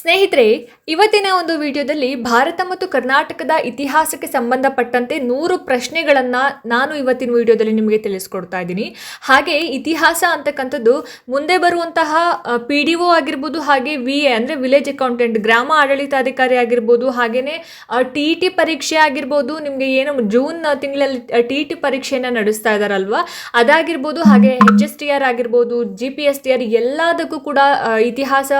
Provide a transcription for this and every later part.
ಸ್ನೇಹಿತರೆ, ಇವತ್ತಿನ ಒಂದು ವಿಡಿಯೋದಲ್ಲಿ ಭಾರತ ಮತ್ತು ಕರ್ನಾಟಕದ ಇತಿಹಾಸಕ್ಕೆ ಸಂಬಂಧಪಟ್ಟಂತೆ ನೂರು ಪ್ರಶ್ನೆಗಳನ್ನು ನಾನು ಇವತ್ತಿನ ವಿಡಿಯೋದಲ್ಲಿ ನಿಮಗೆ ತಿಳಿಸ್ಕೊಡ್ತಾ ಇದ್ದೀನಿ. ಹಾಗೆ ಇತಿಹಾಸ ಅಂತಕ್ಕಂಥದ್ದು ಮುಂದೆ ಬರುವಂತಹ ಪಿ ಡಿ ಒ ಆಗಿರ್ಬೋದು, ಹಾಗೆ ವಿ ಎ ಅಂದರೆ ವಿಲೇಜ್ ಅಕೌಂಟೆಂಟ್ ಗ್ರಾಮ ಆಡಳಿತಾಧಿಕಾರಿ ಆಗಿರ್ಬೋದು ಹಾಗೆಯೇ ಟಿ ಇ ಟಿ ಪರೀಕ್ಷೆ ಆಗಿರ್ಬೋದು, ನಿಮಗೆ ಏನು ಜೂನ್ ತಿಂಗಳಲ್ಲಿ ಟಿ ಟಿ ಪರೀಕ್ಷೆಯನ್ನು ನಡೆಸ್ತಾ ಇದ್ದಾರಲ್ವಾ ಅದಾಗಿರ್ಬೋದು, ಹಾಗೆ ಎಚ್ ಎಸ್ ಟಿ ಆರ್ ಆಗಿರ್ಬೋದು G P S T R ಎಲ್ಲದಕ್ಕೂ ಕೂಡ ಇತಿಹಾಸ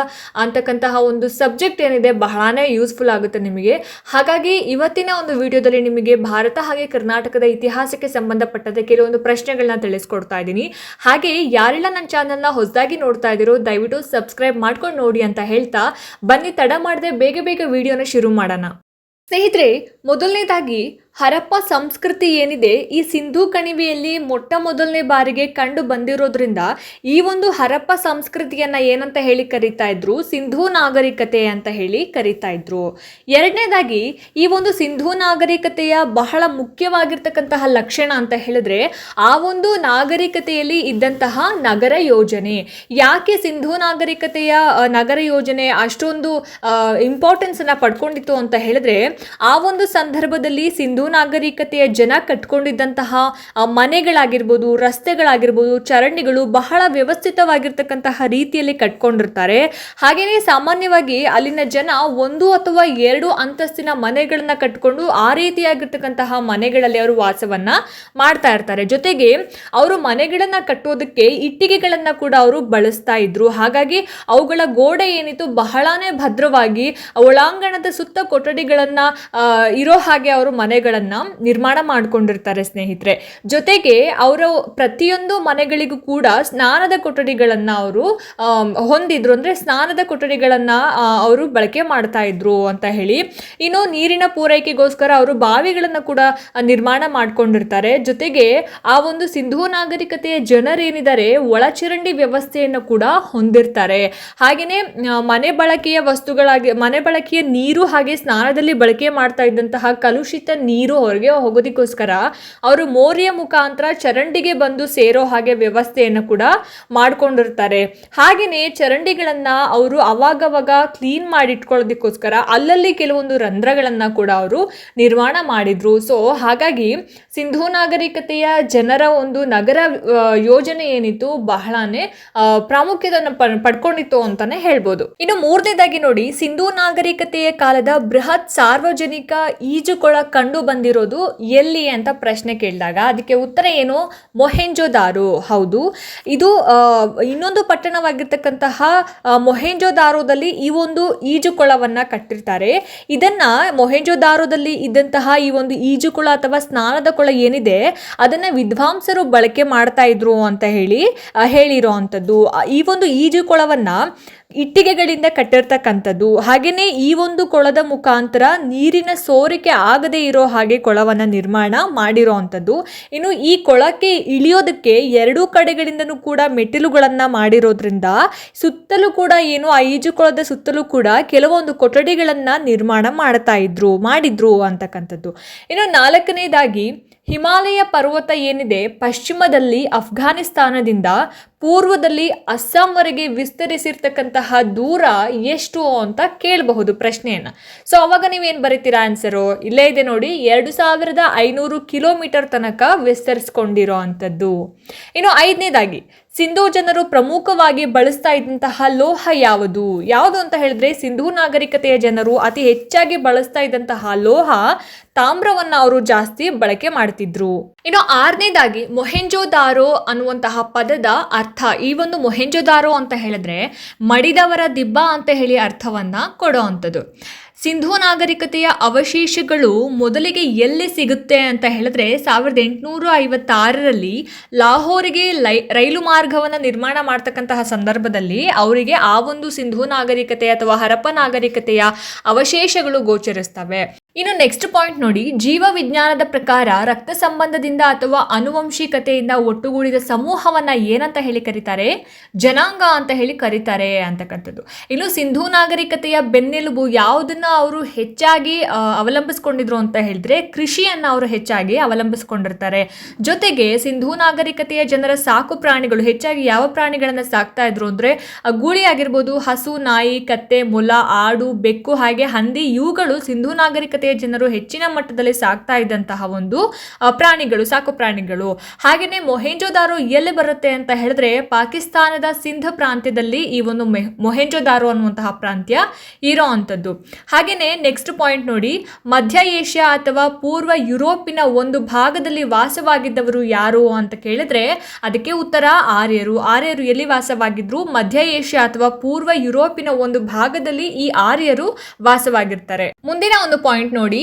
ಅಂತಕ್ಕಂತಹ ಒಂದು ಸಬ್ಜೆಕ್ಟ್ ಏನಿದೆ ಬಹಳನೇ ಯೂಸ್ಫುಲ್ ಆಗುತ್ತೆ ನಿಮಗೆ. ಹಾಗಾಗಿ ಇವತ್ತಿನ ಒಂದು ವಿಡಿಯೋದಲ್ಲಿ ನಿಮಗೆ ಭಾರತ ಹಾಗೆ ಕರ್ನಾಟಕದ ಇತಿಹಾಸಕ್ಕೆ ಸಂಬಂಧಪಟ್ಟಂತೆ ಕೆಲವೊಂದು ಪ್ರಶ್ನೆಗಳನ್ನ ತಿಳಿಸ್ಕೊಡ್ತಾ ಇದ್ದೀನಿ. ಹಾಗೆ ಯಾರೆಲ್ಲ ನನ್ನ ಚಾನಲ್ನ ಹೊಸದಾಗಿ ನೋಡ್ತಾ ಇದ್ದೀರೋ ದಯವಿಟ್ಟು ಸಬ್ಸ್ಕ್ರೈಬ್ ಮಾಡ್ಕೊಂಡು ನೋಡಿ ಅಂತ ಹೇಳ್ತಾ ಬನ್ನಿ ತಡ ಮಾಡದೆ ಬೇಗ ಬೇಗ ವಿಡಿಯೋನ ಶುರು ಮಾಡೋಣ. ಸ್ನೇಹಿತರೆ, ಮೊದಲನೇದಾಗಿ ಹರಪ್ಪ ಸಂಸ್ಕೃತಿ ಏನಿದೆ ಈ ಸಿಂಧೂ ಕಣಿವೆಯಲ್ಲಿ ಮೊಟ್ಟ ಮೊದಲನೇ ಬಾರಿಗೆ ಕಂಡು ಬಂದಿರೋದ್ರಿಂದ ಈ ಒಂದು ಹರಪ್ಪ ಸಂಸ್ಕೃತಿಯನ್ನ ಏನಂತ ಹೇಳಿ ಕರೀತಾ ಇದ್ರು? ಸಿಂಧೂ ನಾಗರಿಕತೆ ಅಂತ ಹೇಳಿ ಕರೀತಾ ಇದ್ರು. ಎರಡನೇದಾಗಿ, ಈ ಒಂದು ಸಿಂಧೂ ನಾಗರಿಕತೆಯ ಬಹಳ ಮುಖ್ಯವಾಗಿರ್ತಕ್ಕಂತಹ ಲಕ್ಷಣ ಅಂತ ಹೇಳಿದ್ರೆ ಆ ಒಂದು ನಾಗರಿಕತೆಯಲ್ಲಿ ಇದ್ದಂತಹ ನಗರ ಯೋಜನೆ. ಯಾಕೆ ಸಿಂಧೂ ನಾಗರಿಕತೆಯ ನಗರ ಯೋಜನೆ ಅಷ್ಟೊಂದು ಇಂಪಾರ್ಟೆನ್ಸ್ ಅನ್ನ ಪಡ್ಕೊಂಡಿತ್ತು ಅಂತ ಹೇಳಿದ್ರೆ, ಆ ಒಂದು ಸಂದರ್ಭದಲ್ಲಿ ಸಿಂಧೂ ನಾಗರಿಕತೆಯ ಜನ ಕಟ್ಕೊಂಡಿದ್ದಂತಹ ಮನೆಗಳಾಗಿರ್ಬೋದು, ರಸ್ತೆಗಳಾಗಿರ್ಬೋದು, ಚರಂಡಿಗಳು ಬಹಳ ವ್ಯವಸ್ಥಿತವಾಗಿರ್ತಕ್ಕಂತಹ ರೀತಿಯಲ್ಲಿ ಕಟ್ಕೊಂಡಿರ್ತಾರೆ. ಹಾಗೆಯೇ ಸಾಮಾನ್ಯವಾಗಿ ಅಲ್ಲಿನ ಜನ ಒಂದು ಅಥವಾ ಎರಡು ಅಂತಸ್ತಿನ ಮನೆಗಳನ್ನ ಕಟ್ಕೊಂಡು ಆ ರೀತಿಯಾಗಿರ್ತಕ್ಕಂತಹ ಮನೆಗಳಲ್ಲಿ ಅವರು ವಾಸವನ್ನ ಮಾಡ್ತಾ ಇರ್ತಾರೆ. ಜೊತೆಗೆ ಅವರು ಮನೆಗಳನ್ನ ಕಟ್ಟೋದಕ್ಕೆ ಇಟ್ಟಿಗೆಗಳನ್ನ ಕೂಡ ಅವರು ಬಳಸ್ತಾ ಇದ್ರು. ಹಾಗಾಗಿ ಅವುಗಳ ಗೋಡೆ ಏನಿತ್ತು ಬಹಳಾನೇ ಭದ್ರವಾಗಿ ಒಳಾಂಗಣದ ಸುತ್ತ ಕೊಠಡಿಗಳನ್ನ ಇರೋ ಹಾಗೆ ಅವರು ಮನೆಗಳನ್ನ ನಿರ್ಮಾಣ ಮಾಡ್ಕೊಂಡಿರ್ತಾರೆ ಸ್ನೇಹಿತರೆ. ಜೊತೆಗೆ ಅವರ ಪ್ರತಿಯೊಂದು ಮನೆಗಳಿಗೂ ಕೂಡ ಸ್ನಾನದ ಕೊಠಡಿಗಳನ್ನ ಅವರು ಹೊಂದಿದ್ರು. ಅಂದ್ರೆ ಸ್ನಾನದ ಕೊಠಡಿಗಳನ್ನ ಅವರು ಬಳಕೆ ಮಾಡ್ತಾ ಇದ್ರು ಅಂತ ಹೇಳಿ. ಇನ್ನು ನೀರಿನ ಪೂರೈಕೆಗೋಸ್ಕರ ಅವರು ಬಾವಿಗಳನ್ನ ಕೂಡ ನಿರ್ಮಾಣ ಮಾಡ್ಕೊಂಡಿರ್ತಾರೆ. ಜೊತೆಗೆ ಆ ಒಂದು ಸಿಂಧೂ ನಾಗರಿಕತೆಯ ಜನರೇನಿದ್ದಾರೆ, ಒಳಚರಂಡಿ ವ್ಯವಸ್ಥೆಯನ್ನು ಕೂಡ ಹೊಂದಿರ್ತಾರೆ. ಹಾಗೆಯೇ ಮನೆ ಬಳಕೆಯ ವಸ್ತುಗಳಾಗಿ, ಮನೆ ಬಳಕೆಯ ನೀರು ಹಾಗೆ ಸ್ನಾನದಲ್ಲಿ ಬಳಕೆ ಮಾಡ್ತಾ ಇದ್ದಂತಹ ಕಲುಷಿತ ನೀರು ಹೊರಗೆ ಹೋಗೋದಕ್ಕೋಸ್ಕರ ಅವರು ಮೋರಿಯ ಮುಖಾಂತರ ಚರಂಡಿಗೆ ಬಂದು ಸೇರೋ ಹಾಗೆ ವ್ಯವಸ್ಥೆಯನ್ನು ಕೂಡ ಮಾಡ್ಕೊಂಡಿರ್ತಾರೆ. ಹಾಗೆಯೇ ಚರಂಡಿಗಳನ್ನು ಅವರು ಅವಾಗವಾಗ ಕ್ಲೀನ್ ಮಾಡಿಟ್ಕೊಳ್ಳೋದಕ್ಕೋಸ್ಕರ ಅಲ್ಲಲ್ಲಿ ಕೆಲವೊಂದು ರಂಧ್ರಗಳನ್ನು ಕೂಡ ಅವರು ನಿರ್ಮಾಣ ಮಾಡಿದರು. ಸೊ ಹಾಗಾಗಿ ಸಿಂಧೂ ನಾಗರಿಕತೆಯ ಜನರ ಒಂದು ನಗರ ಯೋಜನೆ ಏನಿತ್ತು ಬಹಳನೇ ಪ್ರಾಮುಖ್ಯತೆಯನ್ನು ಪಡ್ಕೊಂಡಿತ್ತು ಅಂತಾನೆ ಹೇಳ್ಬೋದು. ಇನ್ನು ಮೂರನೇದಾಗಿ ನೋಡಿ, ಸಿಂಧೂ ನಾಗರಿಕತೆಯ ಕಾಲದ ಬೃಹತ್ ಸಾರ್ವಜನಿಕ ಈಜುಕೊಳ ಕಂಡು ಬಂದಿರೋದು ಎಲ್ಲಿ ಅಂತ ಪ್ರಶ್ನೆ ಕೇಳಿದಾಗ ಅದಕ್ಕೆ ಉತ್ತರ ಏನು? ಮೊಹೆಂಜೋದಾರು ಹೌದು. ಇದು ಇನ್ನೊಂದು ಪಟ್ಟಣವಾಗಿರ್ತಕ್ಕಂತಹ ಮೊಹೆಂಜೋದಾರೋದಲ್ಲಿ ಈ ಒಂದು ಈಜುಕೊಳವನ್ನ ಕಟ್ಟಿರ್ತಾರೆ. ಇದನ್ನ ಮೊಹೆಂಜೋದಾರೋದಲ್ಲಿ ಇದ್ದಂತಹ ಈ ಒಂದು ಈಜುಕೊಳ ಅಥವಾ ಸ್ನಾನದ ಕೊಳ ಏನಿದೆ ಅದನ್ನ ವಿದ್ವಾಂಸರು ಬಳಕೆ ಮಾಡ್ತಾ ಇದ್ರು ಅಂತ ಹೇಳಿ ಆ, ಹೇಳಿರೋ ಅಂಥದ್ದು ಈ ಒಂದು ಈಜುಕೊಳವನ್ನ ಇಟ್ಟಿಗೆಗಳಿಂದ ಕಟ್ಟಿರ್ತಕ್ಕಂಥದ್ದು. ಹಾಗೆಯೇ ಈ ಒಂದು ಕೊಳದ ಮುಖಾಂತರ ನೀರಿನ ಸೋರಿಕೆ ಆಗದೇ ಇರೋ ಹಾಗೆ ಕೊಳವನ್ನು ನಿರ್ಮಾಣ ಮಾಡಿರೋ ಅಂಥದ್ದು. ಇನ್ನು ಈ ಕೊಳಕ್ಕೆ ಇಳಿಯೋದಕ್ಕೆ ಎರಡೂ ಕಡೆಗಳಿಂದನೂ ಕೂಡ ಮೆಟ್ಟಿಲುಗಳನ್ನು ಮಾಡಿರೋದ್ರಿಂದ ಸುತ್ತಲೂ ಕೂಡ ಏನು ಆ ಈಜುಕೊಳದ ಸುತ್ತಲೂ ಕೂಡ ಕೆಲವೊಂದು ಕೊಠಡಿಗಳನ್ನು ನಿರ್ಮಾಣ ಮಾಡ್ತಾ ಇದ್ರು, ಮಾಡಿದ್ರು ಅಂತಕ್ಕಂಥದ್ದು. ಇನ್ನು ನಾಲ್ಕನೇದಾಗಿ ಹಿಮಾಲಯ ಪರ್ವತ ಏನಿದೆ ಪಶ್ಚಿಮದಲ್ಲಿ ಅಫ್ಘಾನಿಸ್ತಾನದಿಂದ ಪೂರ್ವದಲ್ಲಿ ಅಸ್ಸಾಂವರೆಗೆ ವಿಸ್ತರಿಸಿರ್ತಕ್ಕಂತಹ ದೂರ ಎಷ್ಟು ಅಂತ ಕೇಳಬಹುದು ಪ್ರಶ್ನೆಯನ್ನ. ಸೊ ಅವಾಗ ನೀವೇನು ಬರೀತೀರಾ ಆನ್ಸರು ಇಲ್ಲೇ ಇದೆ ನೋಡಿ, ಎರಡು ಸಾವಿರದ ಐನೂರು ಕಿಲೋಮೀಟರ್ ತನಕ ವಿಸ್ತರಿಸ್ಕೊಂಡಿರೋ ಅಂಥದ್ದು. ಇನ್ನು ಐದನೇದಾಗಿ ಸಿಂಧೂ ಜನರು ಪ್ರಮುಖವಾಗಿ ಬಳಸ್ತಾ ಇದ್ದಂತಹ ಲೋಹ ಯಾವುದು? ಯಾವುದು ಅಂತ ಹೇಳಿದ್ರೆ ಸಿಂಧೂ ನಾಗರಿಕತೆಯ ಜನರು ಅತಿ ಹೆಚ್ಚಾಗಿ ಬಳಸ್ತಾ ಇದ್ದಂತಹ ಲೋಹ ತಾಮ್ರವನ್ನ ಅವರು ಜಾಸ್ತಿ ಬಳಕೆ ಮಾಡ್ತಿದ್ರು. ಇನ್ನು ಆರನೇದಾಗಿ ಮೊಹೆಂಜೋದಾರೋ ಅನ್ನುವಂತಹ ಪದದ ಅರ್ಥ ಈ ಒಂದು ಮೊಹೆಂಜೋದಾರೋ ಅಂತ ಹೇಳಿದ್ರೆ ಮಡಿದವರ ದಿಬ್ಬ ಅಂತ ಹೇಳಿ ಅರ್ಥವನ್ನ ಕೊಡೋ ಅಂಥದ್ದು. ಸಿಂಧೂ ನಾಗರಿಕತೆಯ ಅವಶೇಷಗಳು ಮೊದಲಿಗೆ ಎಲ್ಲಿ ಸಿಗುತ್ತೆ ಅಂತ ಹೇಳಿದ್ರೆ ಸಾವಿರದ ಎಂಟುನೂರ ಐವತ್ತಾರರಲ್ಲಿ ಲಾಹೋರಿಗೆ ಲೈ, ರೈಲು ಮಾರ್ಗವನ್ನು ನಿರ್ಮಾಣ ಮಾಡ್ತಕ್ಕಂತಹ ಸಂದರ್ಭದಲ್ಲಿ ಅವರಿಗೆ ಆ ಒಂದು ಸಿಂಧೂ ನಾಗರಿಕತೆ ಅಥವಾ ಹರಪ್ಪ ನಾಗರಿಕತೆಯ ಅವಶೇಷಗಳು ಗೋಚರಿಸ್ತವೆ. ಇನ್ನು ನೆಕ್ಸ್ಟ್ ಪಾಯಿಂಟ್ ನೋಡಿ ಜೀವ ವಿಜ್ಞಾನದ ಪ್ರಕಾರ ರಕ್ತ ಸಂಬಂಧದಿಂದ ಅಥವಾ ಅನುವಂಶಿಕತೆಯಿಂದ ಒಟ್ಟುಗೂಡಿದ ಸಮೂಹವನ್ನ ಏನಂತ ಹೇಳಿ ಕರೀತಾರೆ? ಜನಾಂಗ ಅಂತ ಹೇಳಿ ಕರೀತಾರೆ ಅಂತಕ್ಕಂಥದ್ದು. ಇನ್ನು ಸಿಂಧೂ ನಾಗರಿಕತೆಯ ಬೆನ್ನೆಲುಬು ಯಾವುದನ್ನ ಅವರು ಹೆಚ್ಚಾಗಿ ಅವಲಂಬಿಸ್ಕೊಂಡಿದ್ರು ಅಂತ ಹೇಳಿದ್ರೆ ಕೃಷಿಯನ್ನ ಅವರು ಹೆಚ್ಚಾಗಿ ಅವಲಂಬಿಸ್ಕೊಂಡಿರ್ತಾರೆ. ಜೊತೆಗೆ ಸಿಂಧೂ ನಾಗರಿಕತೆಯ ಜನರ ಸಾಕು ಪ್ರಾಣಿಗಳು ಹೆಚ್ಚಾಗಿ ಯಾವ ಪ್ರಾಣಿಗಳನ್ನ ಸಾಕ್ತಾ ಇದ್ರು ಅಂದ್ರೆ ಗೂಳಿ ಆಗಿರ್ಬೋದು, ಹಸು, ನಾಯಿ, ಕತ್ತೆ, ಮೊಲ, ಆಡು, ಬೆಕ್ಕು ಹಾಗೆ ಹಂದಿ ಇವುಗಳು ಸಿಂಧೂ ನಾಗರಿಕತೆಯ ಜನರು ಹೆಚ್ಚಿನ ಮಟ್ಟದಲ್ಲಿ ಸಾಕ್ತಾ ಇದ್ದಂತಹ ಒಂದು ಪ್ರಾಣಿಗಳು, ಸಾಕು ಪ್ರಾಣಿಗಳು. ಹಾಗೆಯೇ ಮೊಹೆಂಜೋದಾರೋ ಎಲ್ಲಿ ಬರುತ್ತೆ ಅಂತ ಹೇಳಿದ್ರೆ ಪಾಕಿಸ್ತಾನದ ಸಿಂಧ ಪ್ರಾಂತ್ಯದಲ್ಲಿ ಈ ಒಂದು ಮೆಹ್ ಮೊಹೆಂಜೋದಾರೋ ಅನ್ನುವಂತಹ ಪ್ರಾಂತ್ಯ ಇರೋ ಅಂಥದ್ದು. ನೆಕ್ಸ್ಟ್ ಪಾಯಿಂಟ್ ನೋಡಿ, ಮಧ್ಯ ಏಷ್ಯಾ ಅಥವಾ ಪೂರ್ವ ಯುರೋಪಿನ ಒಂದು ಭಾಗದಲ್ಲಿ ವಾಸವಾಗಿದ್ದವರು ಯಾರು ಅಂತ ಕೇಳಿದ್ರೆ ಅದಕ್ಕೆ ಉತ್ತರ ಆರ್ಯರು. ಆರ್ಯರು ಎಲ್ಲಿ ವಾಸವಾಗಿದ್ರು? ಮಧ್ಯ ಏಷ್ಯಾ ಅಥವಾ ಪೂರ್ವ ಯುರೋಪಿನ ಒಂದು ಭಾಗದಲ್ಲಿ ಈ ಆರ್ಯರು ವಾಸವಾಗಿರ್ತಾರೆ. ಮುಂದಿನ ಒಂದು ಪಾಯಿಂಟ್ ನೋಡಿ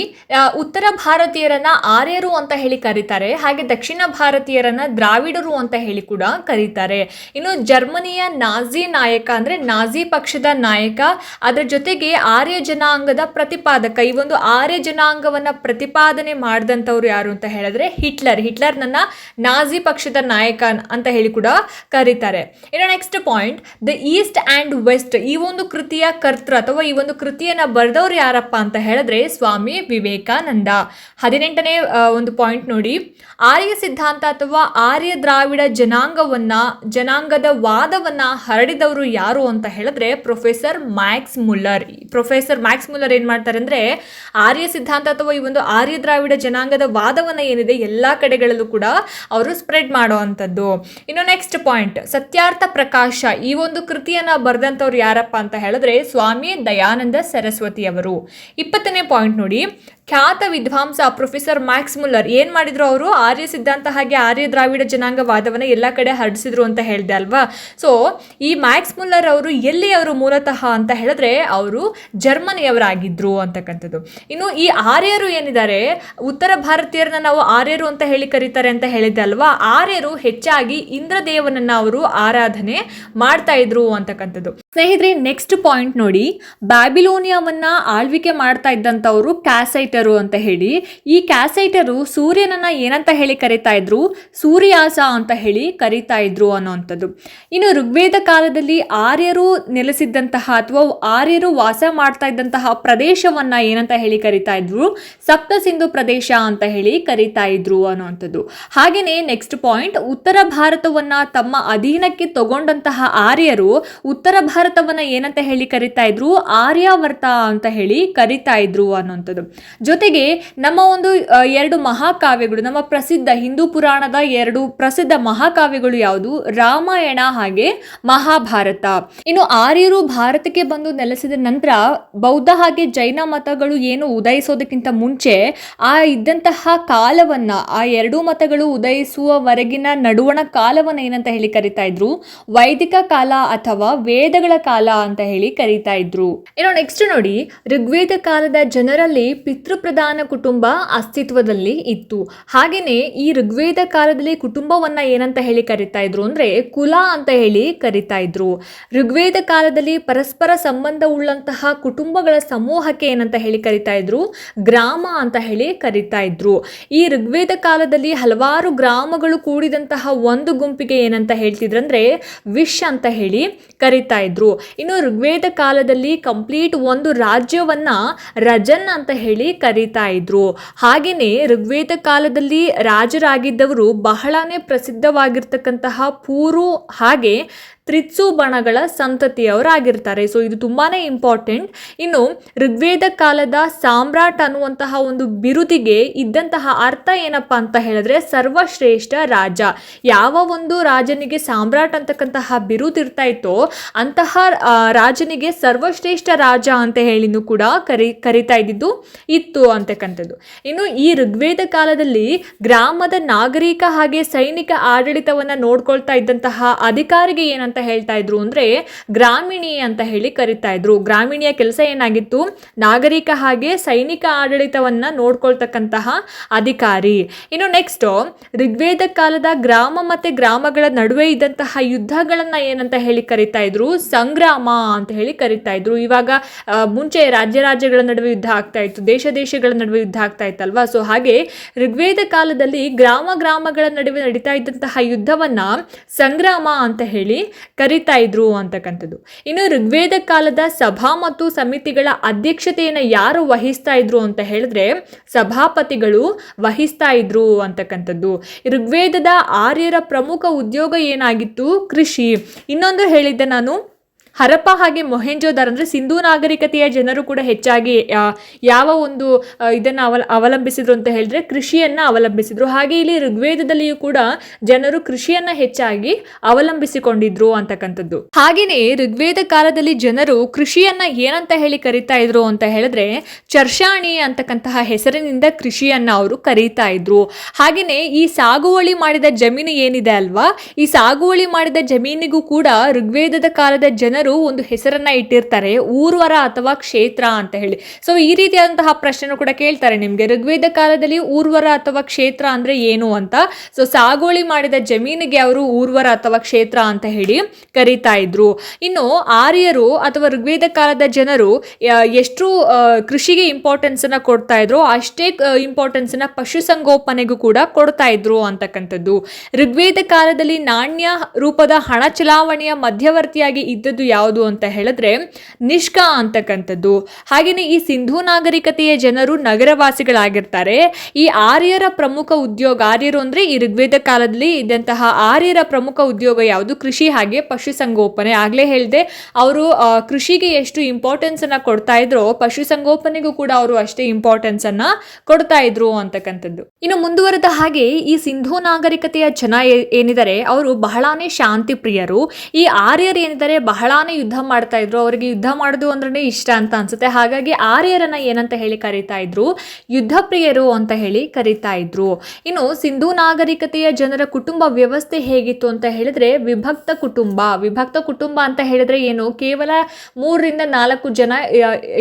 ಉತ್ತರ ಭಾರತೀಯರನ್ನ ಆರ್ಯರು ಅಂತ ಹೇಳಿ ಕರೀತಾರೆ, ಹಾಗೆ ದಕ್ಷಿಣ ಭಾರತೀಯರನ್ನ ದ್ರಾವಿಡರು ಅಂತ ಹೇಳಿ ಕೂಡ ಕರೀತಾರೆ. ಇನ್ನು ಜರ್ಮನಿಯ ನಾಜಿ ನಾಯಕ ಅಂದ್ರೆ ನಾಜಿ ಪಕ್ಷದ ನಾಯಕ, ಅದರ ಜೊತೆಗೆ ಆರ್ಯ ಜನಾಂಗದ ಪ್ರತಿಪಾದಕ, ಈ ಒಂದು ಆರ್ಯ ಜನಾಂಗವನ್ನ ಪ್ರತಿಪಾದನೆ ಮಾಡಿದಂಥವ್ರು ಯಾರು ಅಂತ ಹೇಳಿದ್ರೆ ಹಿಟ್ಲರ್. ಹಿಟ್ಲರ್ ನನ್ನ ನಾಜಿ ಪಕ್ಷದ ನಾಯಕ ಅಂತ ಹೇಳಿ ಕೂಡ ಕರೀತಾರೆ. ಇನ್ನು next point the east and west ಈ ಒಂದು ಕೃತಿಯ ಕರ್ತೃ ಅಥವಾ ಈ ಒಂದು ಕೃತಿಯನ್ನು ಬರೆದವ್ರು ಯಾರಪ್ಪ ಅಂತ ಹೇಳಿದ್ರೆ ಸ್ವಾಮಿ ವಿವೇಕಾನಂದ. ಹದಿನೆಂಟನೇ ಒಂದು ಪಾಯಿಂಟ್ ನೋಡಿ. ಆರ್ಯ ಸಿದ್ಧಾಂತ ಅಥವಾ ಆರ್ಯ ದ್ರಾವಿಡ ಜನಾಂಗವನ್ನ, ಜನಾಂಗದ ವಾದವನ್ನ ಹರಡಿದವರು ಯಾರು ಅಂತ ಹೇಳಿದ್ರೆ professor Max Muller professor Max Muller ಏನ್ ಮಾಡ್ತಾರೆ ಅಂದ್ರೆ, ಆರ್ಯ ಸಿದ್ಧಾಂತ ಅಥವಾ ಈ ಒಂದು ಆರ್ಯ ದ್ರಾವಿಡ ಜನಾಂಗದ ವಾದವನ್ನ ಏನಿದೆ ಎಲ್ಲಾ ಕಡೆಗಳಲ್ಲೂ ಕೂಡ ಅವರು ಸ್ಪ್ರೆಡ್ ಮಾಡೋ ಅಂಥದ್ದು ಇನ್ನು ನೆಕ್ಸ್ಟ್ ಪಾಯಿಂಟ್ ಸತ್ಯಾರ್ಥ ಪ್ರಕಾಶ. ಈ ಒಂದು ಕೃತಿಯನ್ನ ಬರೆದಂಥವ್ರು ಯಾರಪ್ಪ ಅಂತ ಹೇಳಿದ್ರೆ, ಸ್ವಾಮಿ ದಯಾನಂದ ಸರಸ್ವತಿ ಅವರು. ಇಪ್ಪತ್ತನೇ ಪಾಯಿಂಟ್ ನೋಡಿ. കൂടി ಖ್ಯಾತ ವಿದ್ವಾಂಸ ಪ್ರೊಫೆಸರ್ ಮ್ಯಾಕ್ಸ್ ಮುಲ್ಲರ್, ಏನ್ ಮಾಡಿದ್ರು ಅವರು? ಆರ್ಯ ಸಿದ್ಧಾಂತ ಹಾಗೆ ಆರ್ಯ ದ್ರಾವಿಡ ಜನಾಂಗ ವಾದವನ್ನ ಎಲ್ಲ ಕಡೆ ಹರಡಿಸಿದ್ರು ಅಂತ ಹೇಳಿದೆ ಅಲ್ವಾ? ಸೊ ಈ ಮ್ಯಾಕ್ಸ್ ಮುಲ್ಲರ್ ಅವರು ಎಲ್ಲಿ ಅವರು ಮೂಲತಃ ಅಂತ ಹೇಳಿದ್ರೆ ಅವರು ಜರ್ಮನಿಯವರಾಗಿದ್ರು ಅಂತಕ್ಕಂಥದ್ದು. ಇನ್ನು ಈ ಆರ್ಯರು ಏನಿದ್ದಾರೆ? ಉತ್ತರ ಭಾರತೀಯರನ್ನ ನಾವು ಆರ್ಯರು ಅಂತ ಹೇಳಿ ಕರೀತಾರೆ ಅಂತ ಹೇಳಿದ್ದೆ ಅಲ್ವಾ? ಆರ್ಯರು ಹೆಚ್ಚಾಗಿ ಇಂದ್ರದೇವನನ್ನ ಅವರು ಆರಾಧನೆ ಮಾಡ್ತಾ ಇದ್ರು ಅಂತಕ್ಕಂಥದ್ದು. ಸ್ನೇಹಿತರೆ ನೆಕ್ಸ್ಟ್ ಪಾಯಿಂಟ್ ನೋಡಿ. ಬ್ಯಾಬಿಲೋನಿಯಾವನ್ನ ಆಳ್ವಿಕೆ ಮಾಡ್ತಾ ಇದ್ದಂಥವ್ರು ಕ್ಯಾಸೈಟರು ಅಂತ ಹೇಳಿ, ಈ ಕ್ಯಾಸೈಟರು ಸೂರ್ಯನನ್ನ ಏನಂತ ಹೇಳಿ ಕರಿತಾ ಇದ್ರು? ಸೂರ್ಯಾಸ ಅಂತ ಹೇಳಿ ಕರಿತಾ ಇದ್ರು ಅನ್ನೋಂಥದ್ದು. ಇನ್ನು ಋಗ್ವೇದ ಕಾಲದಲ್ಲಿ ಆರ್ಯರು ನೆಲೆಸಿದ್ದಂತಹ ಅಥವಾ ಆರ್ಯರು ವಾಸ ಮಾಡ್ತಾ ಇದ್ದಂತಹ ಪ್ರದೇಶವನ್ನ ಏನಂತ ಹೇಳಿ ಕರಿತಾ ಇದ್ರು? ಸಪ್ತ ಸಿಂಧು ಪ್ರದೇಶ ಅಂತ ಹೇಳಿ ಕರಿತಾ ಇದ್ರು ಅನ್ನೋವಂಥದ್ದು ಹಾಗೆಯೇ ನೆಕ್ಸ್ಟ್ ಪಾಯಿಂಟ್ ಉತ್ತರ ಭಾರತವನ್ನ ತಮ್ಮ ಅಧೀನಕ್ಕೆ ತಗೊಂಡಂತಹ ಆರ್ಯರು ಉತ್ತರ ಭಾರತವನ್ನ ಏನಂತ ಹೇಳಿ ಕರಿತಾ ಇದ್ರು? ಆರ್ಯಾವರ್ತ ಅಂತ ಹೇಳಿ ಕರಿತಾ ಇದ್ರು ಅನ್ನೋಂಥದ್ದು. ಜೊತೆಗೆ ನಮ್ಮ ಒಂದು ಎರಡು ಮಹಾಕಾವ್ಯಗಳು, ನಮ್ಮ ಪ್ರಸಿದ್ಧ ಹಿಂದೂ ಪುರಾಣದ ಎರಡು ಪ್ರಸಿದ್ಧ ಮಹಾಕಾವ್ಯಗಳು ಯಾವುದು? ರಾಮಾಯಣ ಹಾಗೆ ಮಹಾಭಾರತ. ಇನ್ನು ಆರ್ಯರು ಭಾರತಕ್ಕೆ ಬಂದು ನೆಲೆಸಿದ ನಂತರ ಬೌದ್ಧ ಹಾಗೆ ಜೈನ ಮತಗಳು ಏನು ಉದಯಿಸೋದಕ್ಕಿಂತ ಮುಂಚೆ ಆ ಇದ್ದಂತಹ ಕಾಲವನ್ನ, ಆ ಎರಡೂ ಮತಗಳು ಉದಯಿಸುವವರೆಗಿನ ನಡುವಣ ಕಾಲವನ್ನ ಏನಂತ ಹೇಳಿ ಕರಿತಾ ಇದ್ರು? ವೈದಿಕ ಕಾಲ ಅಥವಾ ವೇದಗಳ ಕಾಲ ಅಂತ ಹೇಳಿ ಕರೀತಾ ಇದ್ರು. ಇನ್ನು ನೆಕ್ಸ್ಟ್ ನೋಡಿ, ಋಗ್ವೇದ ಕಾಲದ ಜನರಲ್ಲಿ ಪಿತೃಪ್ರಧಾನ ಕುಟುಂಬ ಅಸ್ತಿತ್ವದಲ್ಲಿ ಇತ್ತು. ಹಾಗೇನೆ ಈ ಋಗ್ವೇದ ಕಾಲದಲ್ಲಿ ಕುಟುಂಬವನ್ನ ಏನಂತ ಹೇಳಿ ಕರಿತಾ ಇದ್ರು ಅಂದ್ರೆ ಕುಲ ಅಂತ ಹೇಳಿ ಕರಿತಾ ಇದ್ರು. ಋಗ್ವೇದ ಕಾಲದಲ್ಲಿ ಪರಸ್ಪರ ಸಂಬಂಧ ಉಳ್ಳಂತಹ ಕುಟುಂಬಗಳ ಸಮೂಹಕ್ಕೆ ಏನಂತ ಹೇಳಿ ಕರಿತಾ ಇದ್ರು? ಗ್ರಾಮ ಅಂತ ಹೇಳಿ ಕರಿತಾ ಇದ್ರು. ಈ ಋಗ್ವೇದ ಕಾಲದಲ್ಲಿ ಹಲವಾರು ಗ್ರಾಮಗಳು ಕೂಡಿದಂತಹ ಒಂದು ಗುಂಪಿಗೆ ಏನಂತ ಹೇಳ್ತಿದ್ರಂದ್ರೆ ವಿಶ್ ಅಂತ ಹೇಳಿ ಕರಿತಾ ಇದ್ರು. ಇನ್ನು ಋಗ್ವೇದ ಕಾಲದಲ್ಲಿ ಕಂಪ್ಲೀಟ್ ಒಂದು ರಾಜ್ಯವನ್ನ ರಜನ್ ಅಂತ ಹೇಳಿ ಕರೀತಾ ಇದ್ರು. ಹಾಗೆಯೇ ಋಗ್ವೇದ ಕಾಲದಲ್ಲಿ ರಾಜರಾಗಿದ್ದವರು ಬಹಳನೇ ಪ್ರಸಿದ್ಧವಾಗಿರ್ತಕ್ಕಂತಹ ಪೂರು ಹಾಗೆ ತ್ರಿತ್ಸು ಬಣಗಳ ಸಂತತಿಯವರಾಗಿರ್ತಾರೆ. ಸೊ ಇದು ತುಂಬಾನೇ ಇಂಪಾರ್ಟೆಂಟ್ ಇನ್ನು, ಋಗ್ವೇದ ಕಾಲದ ಸಾಮ್ರಾಟ್ ಅನ್ನುವಂತಹ ಒಂದು ಬಿರುದಿಗೆ ಇದ್ದಂತಹ ಅರ್ಥ ಏನಪ್ಪ ಅಂತ ಹೇಳಿದ್ರೆ, ಸರ್ವಶ್ರೇಷ್ಠ ರಾಜ. ಯಾವ ಒಂದು ರಾಜನಿಗೆ ಸಾಮ್ರಾಟ್ ಅಂತಕ್ಕಂತಹ ಬಿರುದಿರ್ತಾ ಇತ್ತೋ, ಅಂತಹ ರಾಜನಿಗೆ ಸರ್ವಶ್ರೇಷ್ಠ ರಾಜ ಅಂತ ಹೇಳಿನೂ ಕೂಡ ಕರಿ, ಕರಿತಾ ಇದ್ದಿದ್ದು ಇತ್ತು ಅಂತಕ್ಕಂಥದ್ದು. ಇನ್ನು, ಈ ಋಗ್ವೇದ ಕಾಲದಲ್ಲಿ ಗ್ರಾಮದ ನಾಗರಿಕ ಹಾಗೆ ಸೈನಿಕ ಆಡಳಿತವನ್ನ ನೋಡ್ಕೊಳ್ತಾ ಇದ್ದಂತಹ ಅಧಿಕಾರಿಗೆ ಏನಂತ ಏನಂತ ಹೇಳ್ತಾ ಇದ್ರು ಅಂದ್ರೆ ಗ್ರಾಮೀಣಿ ಅಂತ ಹೇಳಿ ಕರಿತಾ ಇದ್ರು. ಗ್ರಾಮೀಣಿಯ ಕೆಲಸ ಏನಾಗಿತ್ತು? ನಾಗರಿಕ ಹಾಗೆ ಸೈನಿಕ ಆಡಳಿತವನ್ನ ನೋಡ್ಕೊಳ್ತಕ್ಕಂತಹ ಅಧಿಕಾರಿ. ಇನ್ನು ನೆಕ್ಸ್ಟ್ ಋಗ್ವೇದ ಕಾಲದ ಗ್ರಾಮ ಮತ್ತೆ ಗ್ರಾಮಗಳ ನಡುವೆ ಇದ್ದಂತಹ ಯುದ್ಧಗಳನ್ನ ಏನಂತ ಹೇಳಿ ಕರಿತಾ ಇದ್ರು? ಸಂಗ್ರಾಮ ಅಂತ ಹೇಳಿ ಕರಿತಾ ಇದ್ರು. ಇವಾಗ ಮುಂಚೆ ರಾಜ್ಯ ರಾಜ್ಯಗಳ ನಡುವೆ ಯುದ್ಧ ಆಗ್ತಾ ಇತ್ತು. ದೇಶ ದೇಶಗಳ ನಡುವೆ ಯುದ್ಧ ಆಗ್ತಾ ಇತ್ತಲ್ವಾ? ಸೊ ಹಾಗೆ ಋಗ್ವೇದ ಕಾಲದಲ್ಲಿ ಗ್ರಾಮ ಗ್ರಾಮಗಳ ನಡುವೆ ನಡೀತಾ ಇದ್ದಂತಹ ಯುದ್ಧವನ್ನ ಸಂಗ್ರಾಮ ಅಂತ ಹೇಳಿ ಕರಿತಾ ಇದ್ರು ಅಂತಕ್ಕಂಥದ್ದು. ಇನ್ನು ಋಗ್ವೇದ ಕಾಲದ ಸಭಾ ಮತ್ತು ಸಮಿತಿಗಳ ಅಧ್ಯಕ್ಷತೆಯನ್ನು ಯಾರು ವಹಿಸ್ತಾ ಇದ್ರು ಅಂತ ಹೇಳಿದ್ರೆ ಸಭಾಪತಿಗಳು ವಹಿಸ್ತಾ ಇದ್ರು ಅಂತಕ್ಕಂಥದ್ದು. ಋಗ್ವೇದದ ಆರ್ಯರ ಪ್ರಮುಖ ಉದ್ಯೋಗ ಏನಾಗಿತ್ತು? ಕೃಷಿ. ಇನ್ನೊಂದು ಹೇಳಿದ್ದೆ ನಾನು. ಹರಪ್ಪ ಹಾಗೆ ಮೊಹೆಂಜೋದಾರ್ ಅಂದರೆ ಸಿಂಧೂ ನಾಗರಿಕತೆಯ ಜನರು ಕೂಡ ಹೆಚ್ಚಾಗಿ ಯಾವ ಒಂದು ಇದನ್ನು ಅವಲ, ಅವಲಂಬಿಸಿದ್ರು ಅಂತ ಹೇಳಿದ್ರೆ ಕೃಷಿಯನ್ನು ಅವಲಂಬಿಸಿದ್ರು. ಹಾಗೆ ಇಲ್ಲಿ ಋಗ್ವೇದದಲ್ಲಿಯೂ ಕೂಡ ಜನರು ಕೃಷಿಯನ್ನು ಹೆಚ್ಚಾಗಿ ಅವಲಂಬಿಸಿಕೊಂಡಿದ್ರು ಅಂತಕ್ಕಂಥದ್ದು. ಹಾಗೆಯೇ ಋಗ್ವೇದ ಕಾಲದಲ್ಲಿ ಜನರು ಕೃಷಿಯನ್ನ ಏನಂತ ಹೇಳಿ ಕರಿತಾ ಇದ್ರು ಅಂತ ಹೇಳಿದ್ರೆ ಚರ್ಷಾಣಿ ಅಂತಕ್ಕಂತಹ ಹೆಸರಿನಿಂದ ಕೃಷಿಯನ್ನ ಅವರು ಕರೀತಾ ಇದ್ರು. ಹಾಗೆಯೇ ಈ ಸಾಗುವಳಿ ಮಾಡಿದ ಜಮೀನು ಏನಿದೆ ಅಲ್ವಾ? ಈ ಸಾಗುವಳಿ ಮಾಡಿದ ಜಮೀನಿಗೂ ಕೂಡ ಋಗ್ವೇದದ ಕಾಲದ ಜನರು ಒಂದು ಹೆಸರನ್ನ ಇಟ್ಟಿರ್ತಾರೆ, ಊರ್ವರ ಅಥವಾ ಕ್ಷೇತ್ರ ಅಂತ ಹೇಳಿ. ಸೊ ಈ ರೀತಿಯಾದಂತಹ ಪ್ರಶ್ನೆ ಕೂಡ ಕೇಳ್ತಾರೆ ನಿಮಗೆ. ಋಗ್ವೇದ ಕಾಲದಲ್ಲಿ ಊರ್ವರ ಅಥವಾ ಕ್ಷೇತ್ರ ಅಂದ್ರೆ ಏನು ಅಂತ? ಸೊ ಸಾಗುವಳಿ ಮಾಡಿದ ಜಮೀನಿಗೆ ಅವರು ಊರ್ವರ ಅಥವಾ ಕ್ಷೇತ್ರ ಅಂತ ಹೇಳಿ ಕರೀತಾ ಇದ್ರು. ಇನ್ನು ಆರ್ಯರು ಅಥವಾ ಋಗ್ವೇದ ಕಾಲದ ಜನರು ಎಷ್ಟು ಕೃಷಿಗೆ ಇಂಪಾರ್ಟೆನ್ಸ್ ಅನ್ನ ಕೊಡ್ತಾ ಇದ್ರು, ಅಷ್ಟೇ ಇಂಪಾರ್ಟೆನ್ಸ್ ಅನ್ನ ಪಶುಸಂಗೋಪನೆಗೂ ಕೂಡ ಕೊಡ್ತಾ ಇದ್ರು ಅಂತಕ್ಕಂಥದ್ದು. ಋಗ್ವೇದ ಕಾಲದಲ್ಲಿ ನಾಣ್ಯ ರೂಪದ ಹಣ ಚಲಾವಣೆಯ ಮಧ್ಯವರ್ತಿಯಾಗಿ ಇದ್ದದ್ದು ಯಾವುದು ಅಂತ ಹೇಳಿದ್ರೆ ನಿಷ್ಕಾ ಅಂತಕ್ಕಂಥದ್ದು. ಹಾಗೆಯೇ ಈ ಸಿಂಧೂ ನಾಗರಿಕತೆಯ ಜನರು ನಗರವಾಸಿಗಳಾಗಿರ್ತಾರೆ. ಈ ಆರ್ಯರ ಪ್ರಮುಖ ಉದ್ಯೋಗ, ಆರ್ಯರು ಅಂದ್ರೆ ಈ ಋಗ್ವೇದ ಕಾಲದಲ್ಲಿ ಇದ್ದಂತಹ ಆರ್ಯರ ಪ್ರಮುಖ ಉದ್ಯೋಗ ಯಾವುದು? ಕೃಷಿ ಹಾಗೆ ಪಶುಸಂಗೋಪನೆ. ಆಗಲೇ ಹೇಳಿದೆ, ಅವರು ಕೃಷಿಗೆ ಎಷ್ಟು ಇಂಪಾರ್ಟೆನ್ಸ್ ಅನ್ನ ಕೊಡ್ತಾ ಇದ್ರೋ, ಪಶುಸಂಗೋಪನೆಗೂ ಕೂಡ ಅವರು ಅಷ್ಟೇ ಇಂಪಾರ್ಟೆನ್ಸ್ ಅನ್ನ ಕೊಡ್ತಾ ಇದ್ರು ಅಂತಕ್ಕಂಥದ್ದು. ಇನ್ನು ಮುಂದುವರೆದ ಹಾಗೆ ಈ ಸಿಂಧೂ ನಾಗರಿಕತೆಯ ಜನ ಏನಿದ್ದಾರೆ, ಅವರು ಬಹಳಾನೇ ಶಾಂತಿ ಪ್ರಿಯರು ಈ ಆರ್ಯರು ಏನಿದ್ದಾರೆ ಬಹಳಾನೇ ಯುದ್ಧ ಮಾಡ್ತಾ ಇದ್ರು, ಅವರಿಗೆ ಯುದ್ಧ ಮಾಡೋದು ಅಂದ್ರೆ ಇಷ್ಟ ಅಂತ ಅನ್ಸುತ್ತೆ. ಹಾಗಾಗಿ ಆರ್ಯರನ್ನ ಏನಂತ ಹೇಳಿ ಕರೀತಾ ಇದ್ರು ಯುದ್ಧ ಪ್ರಿಯರು ಅಂತ ಹೇಳಿ ಕರೀತಾ ಇದ್ರು. ಇನ್ನು ಸಿಂಧೂ ನಾಗರಿಕತೆಯ ಜನರ ಕುಟುಂಬ ವ್ಯವಸ್ಥೆ ಹೇಗಿತ್ತು ಅಂತ ಹೇಳಿದ್ರೆ, ವಿಭಕ್ತ ಕುಟುಂಬ. ವಿಭಕ್ತ ಕುಟುಂಬ ಅಂತ ಹೇಳಿದ್ರೆ ಏನು? ಕೇವಲ ಮೂರರಿಂದ ನಾಲ್ಕು ಜನ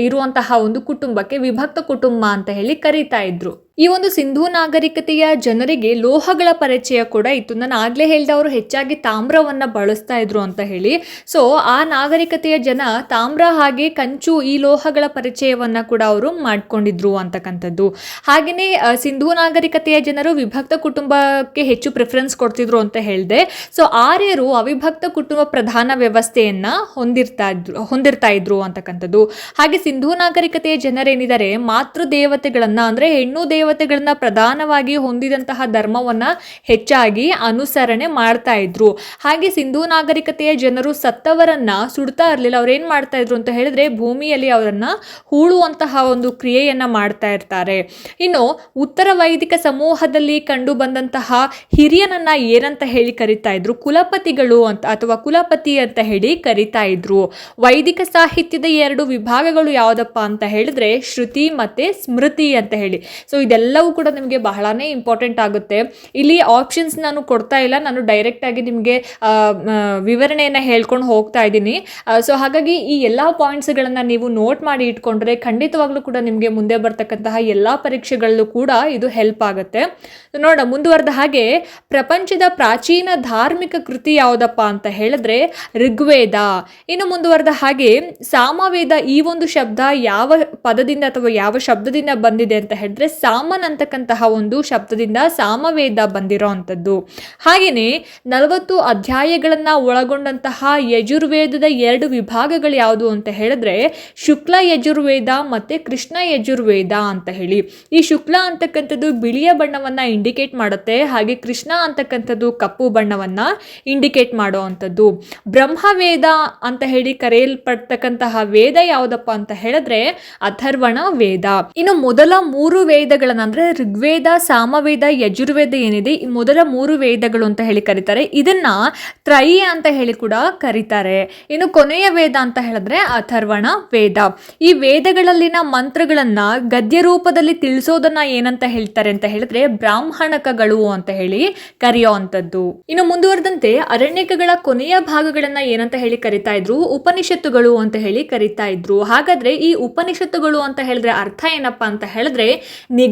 ಇರುವಂತಹ ಒಂದು ಕುಟುಂಬಕ್ಕೆ ವಿಭಕ್ತ ಕುಟುಂಬ ಅಂತ ಹೇಳಿ ಕರೀತಾ ಇದ್ರು. ಈ ಒಂದು ಸಿಂಧೂ ನಾಗರಿಕತೆಯ ಜನರಿಗೆ ಲೋಹಗಳ ಪರಿಚಯ ಕೂಡ ಇತ್ತು. ನಾನು ಆಗಲೇ ಹೇಳ್ದೆ ಅವರು ಹೆಚ್ಚಾಗಿ ತಾಮ್ರವನ್ನ ಬಳಸ್ತಾ ಇದ್ರು ಅಂತ ಹೇಳಿ. ಸೊ ಆ ನಾಗರಿಕತೆಯ ಜನ ತಾಮ್ರ ಹಾಗೆ ಕಂಚು ಈ ಲೋಹಗಳ ಪರಿಚಯವನ್ನ ಕೂಡ ಅವರು ಮಾಡಿಕೊಂಡಿದ್ರು ಅಂತಕ್ಕಂಥದ್ದು. ಹಾಗೆಯೇ ಸಿಂಧೂ ನಾಗರಿಕತೆಯ ಜನರು ವಿಭಕ್ತ ಕುಟುಂಬಕ್ಕೆ ಹೆಚ್ಚು ಪ್ರಿಫರೆನ್ಸ್ ಕೊಡ್ತಿದ್ರು ಅಂತ ಹೇಳಿದೆ. ಸೊ ಆರ್ಯರು ಅವಿಭಕ್ತ ಕುಟುಂಬ ಪ್ರಧಾನ ವ್ಯವಸ್ಥೆಯನ್ನ ಹೊಂದಿರ್ತಾ ಇದ್ರು ಹೊಂದಿರ್ತಾ ಇದ್ರು ಅಂತಕ್ಕಂಥದ್ದು. ಹಾಗೆ ಸಿಂಧೂ ನಾಗರಿಕತೆಯ ಜನರೇನಿದ್ದಾರೆ ಮಾತೃ ದೇವತೆಗಳನ್ನ ಅಂದ್ರೆ ಹೆಣ್ಣು ದೇವತೆಗಳನ್ನ ಪ್ರಧಾನವಾಗಿ ಹೊಂದಿದಂತಹ ಧರ್ಮವನ್ನ ಹೆಚ್ಚಾಗಿ ಅನುಸರಣೆ ಮಾಡ್ತಾ ಇದ್ರು. ಹಾಗೆ ಸಿಂಧೂ ನಾಗರಿಕತೆಯ ಜನರು ಸತ್ತವರನ್ನ ಸುಡ್ತಾ ಇರಲಿಲ್ಲ. ಅವ್ರು ಏನ್ ಮಾಡ್ತಾ ಇದ್ರು ಅಂತ ಹೇಳಿದ್ರೆ ಭೂಮಿಯಲ್ಲಿ ಅವರನ್ನ ಹೂಳುವಂತಹ ಒಂದು ಕ್ರಿಯೆಯನ್ನ ಮಾಡ್ತಾ ಇರ್ತಾರೆ. ಇನ್ನು ಉತ್ತರ ವೈದಿಕ ಸಮೂಹದಲ್ಲಿ ಕಂಡು ಬಂದಂತಹ ಹಿರಿಯನನ್ನ ಏನಂತ ಹೇಳಿ ಕರಿತಾ ಇದ್ರು? ಕುಲಪತಿಗಳು ಅಂತ ಅಥವಾ ಕುಲಪತಿ ಅಂತ ಹೇಳಿ ಕರಿತಾ ಇದ್ರು. ವೈದಿಕ ಸಾಹಿತ್ಯದ ಎರಡು ವಿಭಾಗಗಳು ಯಾವುದಪ್ಪ ಅಂತ ಹೇಳಿದ್ರೆ ಶ್ರುತಿ ಮತ್ತೆ ಸ್ಮೃತಿ ಅಂತ ಹೇಳಿ. ಸೊ ಇದೆಲ್ಲವೂ ಕೂಡ ನಿಮಗೆ ಬಹಳನೇ ಇಂಪಾರ್ಟೆಂಟ್ ಆಗುತ್ತೆ. ಇಲ್ಲಿ ಆಪ್ಷನ್ಸ್ ನಾನು ಕೊಡ್ತಾ ಇಲ್ಲ. ನಾನು ಡೈರೆಕ್ಟ್ ಆಗಿ ನಿಮಗೆ ವಿವರಣೆಯನ್ನು ಹೇಳ್ಕೊಂಡು ಹೋಗ್ತಾ ಇದ್ದೀನಿ. ಸೊ ಹಾಗಾಗಿ ಈ ಎಲ್ಲ ಪಾಯಿಂಟ್ಸ್ಗಳನ್ನು ನೀವು ನೋಟ್ ಮಾಡಿ ಇಟ್ಕೊಂಡ್ರೆ ಖಂಡಿತವಾಗ್ಲೂ ಕೂಡ ನಿಮಗೆ ಮುಂದೆ ಬರ್ತಕ್ಕಂತಹ ಎಲ್ಲ ಪರೀಕ್ಷೆಗಳಲ್ಲೂ ಕೂಡ ಇದು ಹೆಲ್ಪ್ ಆಗುತ್ತೆ. ನೋಡ ಮುಂದುವರೆದ ಹಾಗೆ ಪ್ರಪಂಚದ ಪ್ರಾಚೀನ ಧಾರ್ಮಿಕ ಕೃತಿ ಯಾವುದಪ್ಪ ಅಂತ ಹೇಳಿದ್ರೆ ಋಗ್ವೇದ. ಇನ್ನು ಮುಂದುವರೆದ ಹಾಗೆ ಸಾಮವೇದ ಈ ಒಂದು ಶಬ್ದ ಯಾವ ಪದದಿಂದ ಅಥವಾ ಯಾವ ಶಬ್ದದಿಂದ ಬಂದಿದೆ ಅಂತ ಹೇಳಿದ್ರೆ ಸಾಮನ್ ಅಂತಕ್ಕಂತಹ ಒಂದು ಶಬ್ದದಿಂದ ಸಾಮವೇದ ಬಂದಿರೋ ಅಂಥದ್ದು. ಹಾಗೆಯೇ ನಲವತ್ತು ಅಧ್ಯಾಯಗಳನ್ನ ಒಳಗೊಂಡಂತಹ ಯಜುರ್ವೇದದ ಎರಡು ವಿಭಾಗಗಳು ಯಾವುದು ಅಂತ ಹೇಳಿದ್ರೆ ಶುಕ್ಲ ಯಜುರ್ವೇದ ಮತ್ತೆ ಕೃಷ್ಣ ಯಜುರ್ವೇದ ಅಂತ ಹೇಳಿ. ಈ ಶುಕ್ಲ ಅಂತಕ್ಕಂಥದ್ದು ಬಿಳಿಯ ಬಣ್ಣವನ್ನ ಇಂಡಿಕೇಟ್ ಮಾಡುತ್ತೆ, ಹಾಗೆ ಕೃಷ್ಣ ಅಂತಕ್ಕಂಥದ್ದು ಕಪ್ಪು ಬಣ್ಣವನ್ನ ಇಂಡಿಕೇಟ್ ಮಾಡುವಂಥದ್ದು ಬ್ರಹ್ಮವೇದ ಅಂತ ಹೇಳಿ ಕರೆಯಲ್ಪಡ್ತಕ್ಕಂತಹ ವೇದ ಯಾವುದಪ್ಪ ಅಂತ ಹೇಳಿದ್ರೆ ಅಥರ್ವಣ ವೇದ. ಇನ್ನು ಮೊದಲ ಮೂರು ವೇದಗಳನ್ನ ಅಂದ್ರೆ ಋಗ್ವೇದ, ಸಾಮವೇದ, ಯಜುರ್ವೇದ ಏನಿದೆ, ಈ ಮೊದಲ ಮೂರು ವೇದಗಳು ಅಂತ ಹೇಳಿ ಕರೀತಾರೆ. ಇದನ್ನ ತ್ರಯಿ ಅಂತ ಹೇಳಿ ಕೂಡ ಕರೀತಾರೆ. ಇನ್ನು ಕೊನೆಯ ವೇದ ಅಂತ ಹೇಳಿದ್ರೆ ಅಥರ್ವಣ ವೇದ. ಈ ವೇದಗಳಲ್ಲಿನ ಮಂತ್ರಗಳನ್ನ ಗದ್ಯ ರೂಪದಲ್ಲಿ ತಿಳಿಸೋದನ್ನ ಏನಂತ ಹೇಳ್ತಾರೆ ಅಂತ ಹೇಳಿದ್ರೆ ಬ್ರಾಹ್ಮಣಕಗಳು ಅಂತ ಹೇಳಿ ಕರೆಯುವಂಥದ್ದು. ಇನ್ನು ಮುಂದುವರೆದಂತೆ ಅರಣ್ಯಕಗಳ ಕೊನೆಯ ಭಾಗಗಳನ್ನ ಏನಂತ ಹೇಳಿ ಕರಿತಾ ಇದ್ರು, ಉಪನಿಷತ್ತುಗಳು ಅಂತ ಹೇಳಿ ಕರಿತಾ ಇದ್ರು. ಹಾಗಾದ್ರೆ ಈ ಉಪನಿಷತ್ತುಗಳು ಅಂತ ಹೇಳಿದ್ರೆ ಅರ್ಥ ಏನಪ್ಪಾ ಅಂತ ಹೇಳಿದ್ರೆ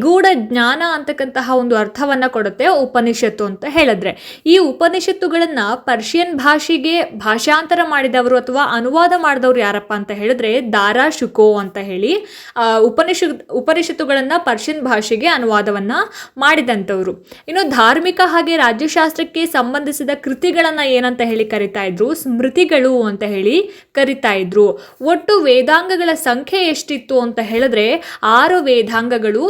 ನಿಗೂಢ ಜ್ಞಾನ ಅಂತಕ್ಕಂತಹ ಒಂದು ಅರ್ಥವನ್ನ ಕೊಡುತ್ತೆ ಉಪನಿಷತ್ತು ಅಂತ ಹೇಳಿದ್ರೆ. ಈ ಉಪನಿಷತ್ತುಗಳನ್ನ ಪರ್ಷಿಯನ್ ಭಾಷೆಗೆ ಭಾಷಾಂತರ ಮಾಡಿದವರು ಅಥವಾ ಅನುವಾದ ಮಾಡಿದವರು ಯಾರಪ್ಪ ಅಂತ ಹೇಳಿದ್ರೆ ದಾರಾ ಶುಕೋ ಅಂತ ಹೇಳಿ ಉಪನಿಷ ಉಪನಿಷತ್, ಉಪನಿಷತ್ತುಗಳನ್ನ ಪರ್ಷಿಯನ್ ಭಾಷೆಗೆ ಅನುವಾದವನ್ನ ಮಾಡಿದಂಥವ್ರು. ಇನ್ನು ಧಾರ್ಮಿಕ ಹಾಗೆ ರಾಜ್ಯಶಾಸ್ತ್ರಕ್ಕೆ ಸಂಬಂಧಿಸಿದ ಕೃತಿಗಳನ್ನ ಏನಂತ ಹೇಳಿ ಕರಿತಾ ಇದ್ರು? ಸ್ಮೃತಿಗಳು ಅಂತ ಹೇಳಿ ಕರಿತಾ ಇದ್ರು. ಒಟ್ಟು ವೇದಾಂಗಗಳ ಸಂಖ್ಯೆ ಎಷ್ಟಿತ್ತು ಅಂತ ಹೇಳಿದ್ರೆ ಆರು ವೇದಾಂಗಗಳು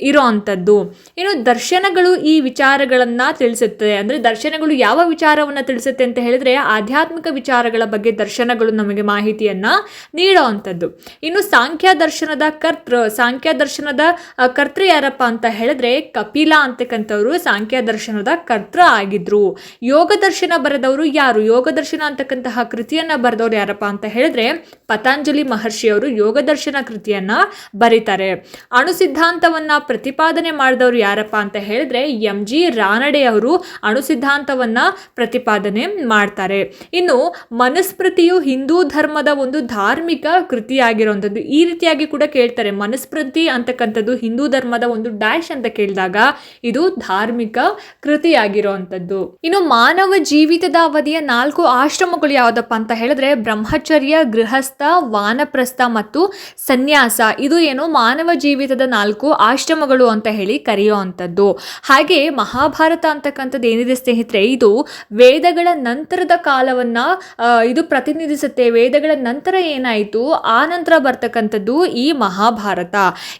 ಇರೋ ಅಂಥದ್ದು. ಇನ್ನು ದರ್ಶನಗಳು ಈ ವಿಚಾರಗಳನ್ನ ತಿಳಿಸುತ್ತದೆ ಅಂದ್ರೆ ದರ್ಶನಗಳು ಯಾವ ವಿಚಾರವನ್ನು ತಿಳಿಸುತ್ತೆ ಅಂತ ಹೇಳಿದ್ರೆ ಆಧ್ಯಾತ್ಮಿಕ ವಿಚಾರಗಳ ಬಗ್ಗೆ ದರ್ಶನಗಳು ನಮಗೆ ಮಾಹಿತಿಯನ್ನ ನೀಡೋ ಅಂಥದ್ದು. ಇನ್ನು ಸಾಂಖ್ಯ ದರ್ಶನದ ಕರ್ತೃ ಸಾಂಖ್ಯ ದರ್ಶನದ ಕರ್ತೃ ಯಾರಪ್ಪ ಅಂತ ಹೇಳಿದ್ರೆ ಕಪಿಲ ಅಂತಕ್ಕಂಥವ್ರು ಸಾಂಖ್ಯ ದರ್ಶನದ ಕರ್ತೃ ಆಗಿದ್ರು. ಯೋಗ ದರ್ಶನ ಬರೆದವರು ಯಾರು? ಯೋಗ ದರ್ಶನ ಅಂತಕ್ಕಂತಹ ಕೃತಿಯನ್ನ ಬರೆದವರು ಯಾರಪ್ಪ ಅಂತ ಹೇಳಿದ್ರೆ ಪತಾಂಜಲಿ ಮಹರ್ಷಿಯವರು ಯೋಗ ದರ್ಶನ ಕೃತಿಯನ್ನ ಬರೀತಾರೆ. ಅಣು ಸಿದ್ಧಾಂತವನ್ನ ಪ್ರತಿಪಾದನೆ ಮಾಡಿದವರು ಯಾರಪ್ಪ ಅಂತ ಹೇಳಿದ್ರೆ ಎಂ ಜಿ ರಾನಡೆ ಅವರು ಅಣು ಸಿದ್ಧಾಂತವನ್ನ ಪ್ರತಿಪಾದನೆ ಮಾಡ್ತಾರೆ. ಇನ್ನು ಮನುಸ್ಮೃತಿಯು ಹಿಂದೂ ಧರ್ಮದ ಒಂದು ಧಾರ್ಮಿಕ ಕೃತಿಯಾಗಿರುವಂಥದ್ದು. ಈ ರೀತಿಯಾಗಿ ಕೂಡ ಕೇಳ್ತಾರೆ. ಮನುಸ್ಮೃತಿ ಅಂತಕ್ಕಂಥದ್ದು ಹಿಂದೂ ಧರ್ಮದ ಒಂದು ಡ್ಯಾಶ್ ಅಂತ ಕೇಳಿದಾಗ ಇದು ಧಾರ್ಮಿಕ ಕೃತಿಯಾಗಿರುವಂಥದ್ದು. ಇನ್ನು ಮಾನವ ಜೀವಿತದ ಅವಧಿಯ ನಾಲ್ಕು ಆಶ್ರಮಗಳು ಯಾವುದಪ್ಪ ಅಂತ ಹೇಳಿದ್ರೆ ಬ್ರಹ್ಮಚರ್ಯ, ಗೃಹಸ್ಥ, ವಾನಪ್ರಸ್ಥ ಮತ್ತು ಸನ್ಯಾಸ. ಇದು ಏನು ಮಾನವ ಜೀವಿತದ ನಾಲ್ಕು ಆಶ್ರಮಗಳು ಅಂತ ಹೇಳಿ ಕರೆಯುವಂಥದ್ದು ಹಾಗೆ ಮಹಾಭಾರತ ಅಂತಕ್ಕಂಥದ್ದು ಏನಿದೆ ಸ್ನೇಹಿತರೆ, ಇದು ವೇದಗಳ ನಂತರದ ಕಾಲವನ್ನ ಇದು ಪ್ರತಿನಿಧಿಸುತ್ತೆ. ವೇದಗಳ ನಂತರ ಏನಾಯಿತು? ಆ ನಂತರ ಬರ್ತಕ್ಕಂಥದ್ದು ಈ ಮಹಾಭಾರತ.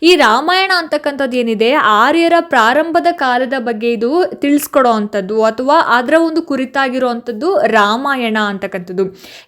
ಈ ರಾಮಾಯಣ ಅಂತಕ್ಕಂಥದ್ದು ಏನಿದೆ? ಆರ್ಯರ ಪ್ರಾರಂಭದ ಕಾಲದ ಬಗ್ಗೆ ಇದು ತಿಳಿಸ್ಕೊಡೋ ಅಂಥದ್ದು, ಅಥವಾ ಅದರ ಒಂದು ಕುರಿತಾಗಿರುವಂಥದ್ದು ರಾಮಾಯಣ ಅಂತಕ್ಕಂಥದ್ದು.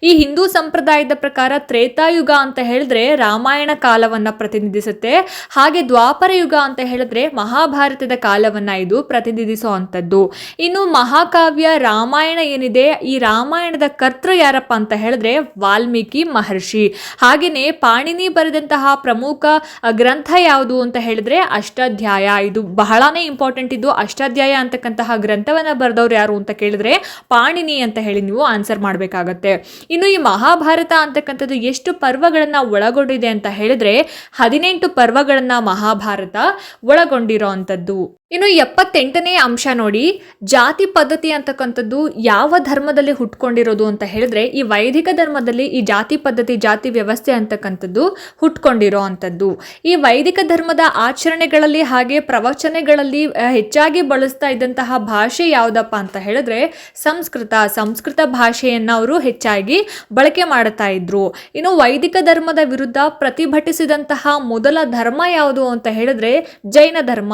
ಈ ಹಿಂದೂ ಸಂಪ್ರದಾಯದ ಪ್ರಕಾರ ತ್ರೇತಾಯುಗ ಅಂತ ಹೇಳಿದ್ರೆ ರಾಮಾಯಣ ಕಾಲವನ್ನ ಪ್ರತಿನಿಧಿಸುತ್ತೆ. ಹಾಗೆ ದ್ವಾಪರ ಯುಗ ಅಂತ ಹೇಳಿದ್ರೆ ಮಹಾಭಾರತದ ಕಾಲವನ್ನ ಇದು ಪ್ರತಿನಿಧಿಸುವಂಥದ್ದು ಇನ್ನು ಮಹಾಕಾವ್ಯ ರಾಮಾಯಣ ಏನಿದೆ? ಈ ರಾಮಾಯಣದ ಕರ್ತೃ ಯಾರಪ್ಪ ಅಂತ ಹೇಳಿದ್ರೆ ವಾಲ್ಮೀಕಿ ಮಹರ್ಷಿ. ಹಾಗೆಯೇ ಪಾಣಿನಿ ಬರೆದಂತಹ ಪ್ರಮುಖ ಗ್ರಂಥ ಯಾವುದು ಅಂತ ಹೇಳಿದ್ರೆ ಅಷ್ಟಾಧ್ಯಾಯ. ಇದು ಬಹಳನೇ ಇಂಪಾರ್ಟೆಂಟ್ ಇದು ಅಷ್ಟಾಧ್ಯಾಯ ಅಂತಕ್ಕಂತಹ ಗ್ರಂಥವನ್ನ ಬರೆದವ್ರು ಯಾರು ಅಂತ ಕೇಳಿದ್ರೆ ಪಾಣಿನಿ ಅಂತ ಹೇಳಿ ನೀವು ಆನ್ಸರ್ ಮಾಡಬೇಕಾಗತ್ತೆ. ಇನ್ನು ಈ ಮಹಾಭಾರತ ಅಂತಕ್ಕಂಥದ್ದು ಎಷ್ಟು ಪರ್ವಗಳನ್ನ ಒಳಗೊಂಡಿದೆ ಅಂತ ಹೇಳಿದ್ರೆ ಹದಿನೆಂಟು ಪರ್ವಗಳನ್ನ ಮಹಾಭಾರತ ಒಳಗೊಂಡಿರೋ ಅಂಥದ್ದು. ಇನ್ನು ಎಪ್ಪತ್ತೆಂಟನೇ ಅಂಶ ನೋಡಿ, ಜಾತಿ ಪದ್ಧತಿ ಅಂತಕ್ಕಂಥದ್ದು ಯಾವ ಧರ್ಮದಲ್ಲಿ ಹುಟ್ಕೊಂಡಿರೋದು ಅಂತ ಹೇಳಿದ್ರೆ, ಈ ವೈದಿಕ ಧರ್ಮದಲ್ಲಿ ಈ ಜಾತಿ ಪದ್ಧತಿ, ಜಾತಿ ವ್ಯವಸ್ಥೆ ಅಂತಕ್ಕಂಥದ್ದು ಹುಟ್ಕೊಂಡಿರೋ ಅಂಥದ್ದು. ಈ ವೈದಿಕ ಧರ್ಮದ ಆಚರಣೆಗಳಲ್ಲಿ ಹಾಗೆ ಪ್ರವಚನೆಗಳಲ್ಲಿ ಹೆಚ್ಚಾಗಿ ಬಳಸ್ತಾ ಇದ್ದಂತಹ ಭಾಷೆ ಯಾವುದಪ್ಪ ಅಂತ ಹೇಳಿದ್ರೆ, ಸಂಸ್ಕೃತ ಸಂಸ್ಕೃತ ಭಾಷೆಯನ್ನು ಅವರು ಹೆಚ್ಚಾಗಿ ಬಳಕೆ ಮಾಡ್ತಾ ಇದ್ರು. ಇನ್ನು ವೈದಿಕ ಧರ್ಮದ ವಿರುದ್ಧ ಪ್ರತಿಭಟಿಸಿದಂತಹ ಮೊದಲ ಧರ್ಮ ಯಾವುದು ಅಂತ ಹೇಳಿದ್ರೆ, ಜೈನ ಧರ್ಮ.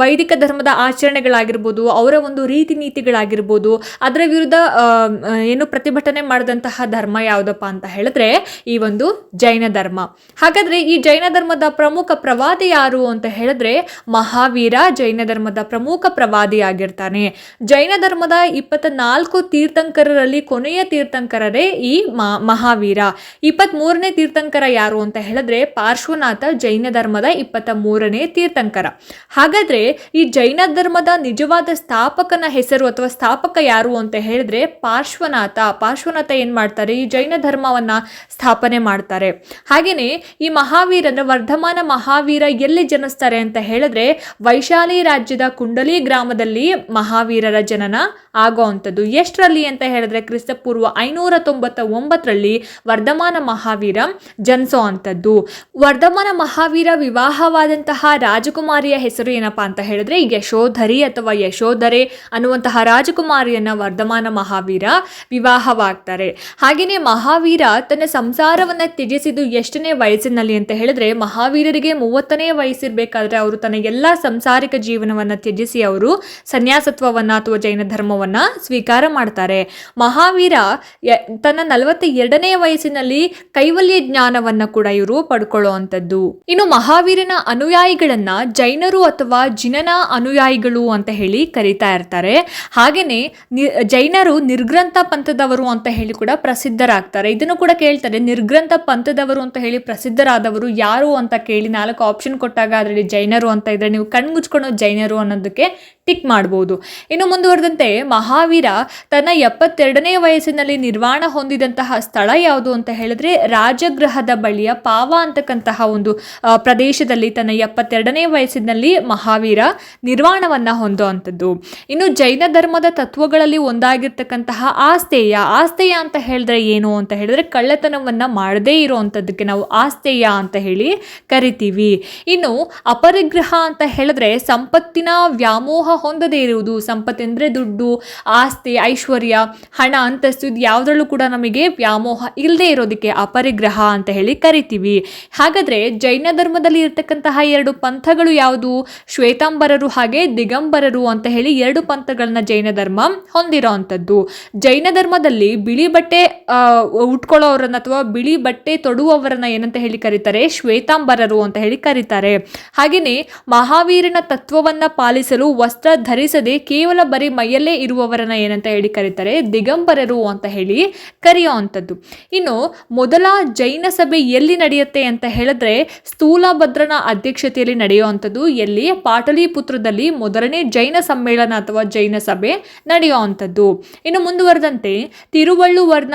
ವೈದಿಕ ಧರ್ಮದ ಆಚರಣೆಗಳಾಗಿರ್ಬೋದು, ಅವರ ಒಂದು ರೀತಿ ನೀತಿಗಳಾಗಿರ್ಬೋದು, ಅದರ ವಿರುದ್ಧ ಏನು ಪ್ರತಿಭಟನೆ ಮಾಡಿದಂತಹ ಧರ್ಮ ಯಾವುದಪ್ಪ ಅಂತ ಹೇಳಿದ್ರೆ ಈ ಒಂದು ಜೈನ ಧರ್ಮ. ಹಾಗಾದ್ರೆ ಈ ಜೈನ ಧರ್ಮದ ಪ್ರಮುಖ ಪ್ರವಾದಿ ಯಾರು ಅಂತ ಹೇಳಿದ್ರೆ ಮಹಾವೀರ ಜೈನ ಧರ್ಮದ ಪ್ರಮುಖ ಪ್ರವಾದಿಯಾಗಿರ್ತಾನೆ ಜೈನ ಧರ್ಮದ ಇಪ್ಪತ್ತ ನಾಲ್ಕು ತೀರ್ಥಂಕರರಲ್ಲಿ ಕೊನೆಯ ತೀರ್ಥಂಕರರೇ ಈ ಮಹಾವೀರ. ಇಪ್ಪತ್ತ್ ಮೂರನೇ ತೀರ್ಥಂಕರ ಯಾರು ಅಂತ ಹೇಳಿದ್ರೆ ಪಾರ್ಶ್ವನಾಥ ಜೈನ ಧರ್ಮದ ಇಪ್ಪತ್ತ ಮೂರನೇ ತೀರ್ಥಂಕರ. ಹಾಗಾದ್ರೆ ಈ ಜೈನ ಧರ್ಮದ ನಿಜವಾದ ಸ್ಥಾಪಕನ ಹೆಸರು ಅಥವಾ ಸ್ಥಾಪಕ ಯಾರು ಅಂತ ಹೇಳಿದ್ರೆ ಪಾರ್ಶ್ವನಾಥ. ಪಾರ್ಶ್ವನಾಥ ಏನ್ ಮಾಡ್ತಾರೆ? ಈ ಜೈನ ಧರ್ಮವನ್ನ ಸ್ಥಾಪನೆ ಮಾಡ್ತಾರೆ. ಹಾಗೇನೆ ಈ ಮಹಾವೀರ ಅಂದ್ರೆ ವರ್ಧಮಾನ ಮಹಾವೀರ ಎಲ್ಲಿ ಜನಿಸ್ತಾರೆ ಅಂತ ಹೇಳಿದ್ರೆ ವೈಶಾಲಿ ರಾಜ್ಯದ ಕುಂಡಲಿ ಗ್ರಾಮದಲ್ಲಿ ಮಹಾವೀರರ ಜನನ ಆಗೋವಂಥದ್ದು. ಎಷ್ಟರಲ್ಲಿ ಅಂತ ಹೇಳಿದ್ರೆ ಕ್ರಿಸ್ತಪೂರ್ವ ಐನೂರ ತೊಂಬತ್ತ ಒಂಬತ್ತರಲ್ಲಿ ವರ್ಧಮಾನ ಮಹಾವೀರ ಜನಿಸೋ ಅಂಥದ್ದು ವರ್ಧಮಾನ ಮಹಾವೀರ ವಿವಾಹವಾದಂತಹ ರಾಜಕುಮಾರಿಯ ಹೆಸರು ಏನಪ್ಪಾ ಅಂತ ಅಂತ ಹೇಳಿದ್ರೆ ಯಶೋಧರಿ ಅಥವಾ ಯಶೋಧರೆ ಅನ್ನುವಂತಹ ರಾಜಕುಮಾರಿಯನ್ನ ವರ್ಧಮಾನ ಮಹಾವೀರ ವಿವಾಹವಾಗ್ತಾರೆ. ಹಾಗೆಯೇ ಮಹಾವೀರ ತನ್ನ ಸಂಸಾರವನ್ನ ತ್ಯಜಿಸಿದ್ದು ಎಷ್ಟನೇ ವಯಸ್ಸಿನಲ್ಲಿ ಅಂತ ಹೇಳಿದ್ರೆ, ಮಹಾವೀರರಿಗೆ ಮೂವತ್ತನೇ ವಯಸ್ಸಿರ್ಬೇಕಾದ್ರೆ ಅವರು ತನ್ನ ಎಲ್ಲ ಸಂಸಾರಿಕ ಜೀವನವನ್ನ ತ್ಯಜಿಸಿ ಅವರು ಸನ್ಯಾಸತ್ವವನ್ನ ಅಥವಾ ಜೈನ ಧರ್ಮವನ್ನ ಸ್ವೀಕಾರ ಮಾಡ್ತಾರೆ. ಮಹಾವೀರ ತನ್ನ ನಲವತ್ತ ಎರಡನೇ ವಯಸ್ಸಿನಲ್ಲಿ ಕೈವಲ್ಯ ಜ್ಞಾನವನ್ನ ಕೂಡ ಇವರು ಪಡ್ಕೊಳ್ಳುವಂಥದ್ದು. ಇನ್ನು ಮಹಾವೀರನ ಅನುಯಾಯಿಗಳನ್ನ ಜೈನರು ಅಥವಾ ಜಿನನ ಅನುಯಾಯಿಗಳು ಅಂತ ಹೇಳಿ ಕರೀತಾ ಇರ್ತಾರೆ. ಹಾಗೇನೆ ನಿ- ಜೈನರು ನಿರ್ಗ್ರಂಥ ಪಂಥದವರು ಅಂತ ಹೇಳಿ ಕೂಡ ಪ್ರಸಿದ್ಧರಾಗ್ತಾರೆ. ಇದನ್ನು ಕೂಡ ಕೇಳ್ತಾರೆ, ನಿರ್ಗ್ರಂಥ ಪಂಥದವರು ಅಂತ ಹೇಳಿ ಪ್ರಸಿದ್ಧರಾದವರು ಯಾರು ಅಂತ ಕೇಳಿ ನಾಲ್ಕು ಆಪ್ಷನ್ ಕೊಟ್ಟಾಗ ಅದರಲ್ಲಿ ಜೈನರು ಅಂತ ಇದ್ರೆ ನೀವು ಕಣ್ಮುಚ್ಕೊಂಡು ಜೈನರು ಅನ್ನೋದಕ್ಕೆ ಟಿಕ್ ಮಾಡ್ಬೋದು. ಇನ್ನು ಮುಂದುವರೆದಂತೆ ಮಹಾವೀರ ತನ್ನ ಎಪ್ಪತ್ತೆರಡನೇ ವಯಸ್ಸಿನಲ್ಲಿ ನಿರ್ವಾಣ ಹೊಂದಿದಂತಹ ಸ್ಥಳ ಯಾವುದು ಅಂತ ಹೇಳಿದ್ರೆ ರಾಜಗೃಹದ ಬಳಿಯ ಪಾವ ಅಂತಕ್ಕಂತಹ ಒಂದು ಪ್ರದೇಶದಲ್ಲಿ ತನ್ನ ಎಪ್ಪತ್ತೆರಡನೇ ವಯಸ್ಸಿನಲ್ಲಿ ಮಹಾವೀರ ನಿರ್ವಾಣವನ್ನ ಹೊಂದುವಂಥದ್ದು. ಇನ್ನು ಜೈನ ಧರ್ಮದ ತತ್ವಗಳಲ್ಲಿ ಒಂದಾಗಿರ್ತಕ್ಕಂತಹ ಆಸ್ತೇಯ ಆಸ್ತೇಯ ಅಂತ ಹೇಳಿದ್ರೆ ಏನು ಅಂತ ಹೇಳಿದ್ರೆ ಕಳ್ಳತನವನ್ನ ಮಾಡದೇ ಇರುವಂಥದ್ದಕ್ಕೆ ನಾವು ಆಸ್ತೇಯ ಅಂತ ಹೇಳಿ ಕರಿತೀವಿ. ಇನ್ನು ಅಪರಿಗ್ರಹ ಅಂತ ಹೇಳಿದ್ರೆ ಸಂಪತ್ತಿನ ವ್ಯಾಮೋಹ ಹೊಂದದೇ ಇರುವುದು. ಸಂಪತ್ತೆಂದ್ರೆ ದುಡ್ಡು ಆಸ್ತಿ ಐಶ್ವರ್ಯ, ಹಣ, ಅಂತಸ್ತು ಇದು ಯಾವುದ್ರಲ್ಲೂ ಕೂಡ ನಮಗೆ ವ್ಯಾಮೋಹ ಇಲ್ಲದೆ ಇರೋದಕ್ಕೆ ಅಪರಿಗ್ರಹ ಅಂತ ಹೇಳಿ ಕರಿತೀವಿ. ಹಾಗಾದ್ರೆ ಜೈನ ಧರ್ಮದಲ್ಲಿ ಇರತಕ್ಕಂತಹ ಎರಡು ಪಂಥಗಳು ಯಾವುದು? ಶ್ವೇತಾಂಬರರು ಹಾಗೆ ದಿಗಂಬರರು ಅಂತ ಹೇಳಿ ಎರಡು ಪಂಥಗಳನ್ನ ಜೈನ ಧರ್ಮ ಹೊಂದಿರೋ ಅಂಥದ್ದು ಜೈನ ಧರ್ಮದಲ್ಲಿ ಬಿಳಿ ಬಟ್ಟೆ ಉಟ್ಕೊಳ್ಳೋರನ್ನ ಅಥವಾ ಬಿಳಿ ಬಟ್ಟೆ ತೊಡುವವರನ್ನ ಏನಂತ ಹೇಳಿ ಕರೀತಾರೆ? ಶ್ವೇತಾಂಬರರು ಅಂತ ಹೇಳಿ ಕರೀತಾರೆ. ಹಾಗೆಯೇ ಮಹಾವೀರನ ತತ್ವವನ್ನ ಪಾಲಿಸಲು ವಸ್ತ್ರ ಧರಿಸದೆ ಕೇವಲ ಬರೀ ಮೈಯಲ್ಲೇ ಇರುವವರನ್ನ ಏನಂತ ಹೇಳಿ ಕರೀತಾರೆ? ದಿಗಂಬರರು ಅಂತ ಹೇಳಿ ಕರೆಯುವಂಥದ್ದು ಇನ್ನು ಮೊದಲ ಜೈನ ಸಭೆ ಎಲ್ಲಿ ನಡೆಯುತ್ತೆ ಅಂತ ಹೇಳಿದ್ರೆ ಸ್ಥೂಲಭದ್ರನ ಅಧ್ಯಕ್ಷತೆಯಲ್ಲಿ ನಡೆಯುವಂಥದ್ದು ಎಲ್ಲಿ? ಪಾಟಲಿಪುತ್ರದಲ್ಲಿ ಮೊದಲನೇ ಜೈನ ಸಮ್ಮೇಳನ ಅಥವಾ ಜೈನ ಸಭೆ ನಡೆಯುವಂಥದ್ದು. ಇನ್ನು ಮುಂದುವರೆದಂತೆ ತಿರುವಳ್ಳುವರ್ನ